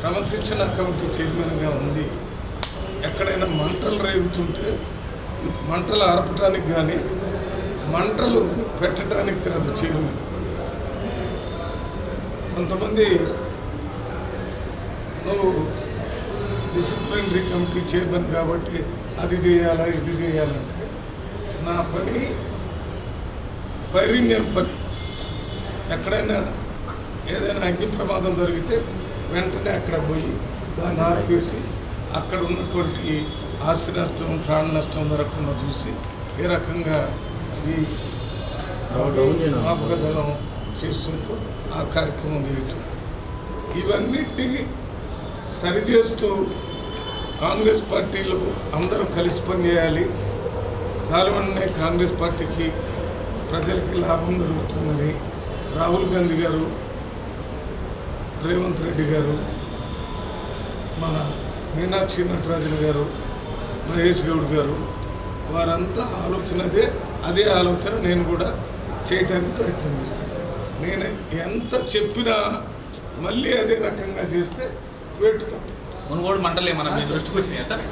క్రమశిక్షణ కమిటీ చైర్మన్గా ఉంది ఎక్కడైనా మంటలు రేగుతుంటే మంటలు ఆర్పటానికి కానీ మంటలు పెట్టడానికి కాదు చైర్మన్. కొంతమంది నువ్వు డిసిప్లినరీ కమిటీ చైర్మన్ కాబట్టి అది చేయాలా ఇది చేయాలంటే నా పని ఫైరింగ్ అని పని. ఎక్కడైనా ఏదైనా అగ్ని ప్రమాదం జరిగితే వెంటనే అక్కడ పోయి దాన్ని ఆపేసి అక్కడ ఉన్నటువంటి ఆస్తి నష్టం ప్రాణ నష్టం జరగకుండా చూసి ఏ రకంగా ఈ జ్ఞాపక దళం చేస్తుంటూ ఆ కార్యక్రమం చేయటం. ఇవన్నిటి సరిచేస్తూ కాంగ్రెస్ పార్టీలో అందరూ కలిసి పనిచేయాలి. దానివల్లనే కాంగ్రెస్ పార్టీకి ప్రజలకి లాభం జరుగుతుందని రాహుల్ గాంధీ గారు రేవంత్ రెడ్డి గారు మన మీనాక్షి నటరాజన్ గారు మహేష్ గౌడ్ గారు వారంతా ఆలోచన అదే అదే ఆలోచన నేను కూడా చేయడానికి ప్రయత్నం చేస్తున్నాను. నేను ఎంత చెప్పినా మళ్ళీ అదే రకంగా చేస్తే వేటు తప్ప మునుగోడు మంటలు ఏమన్నా మీ దృష్టికి వచ్చినాయా సార్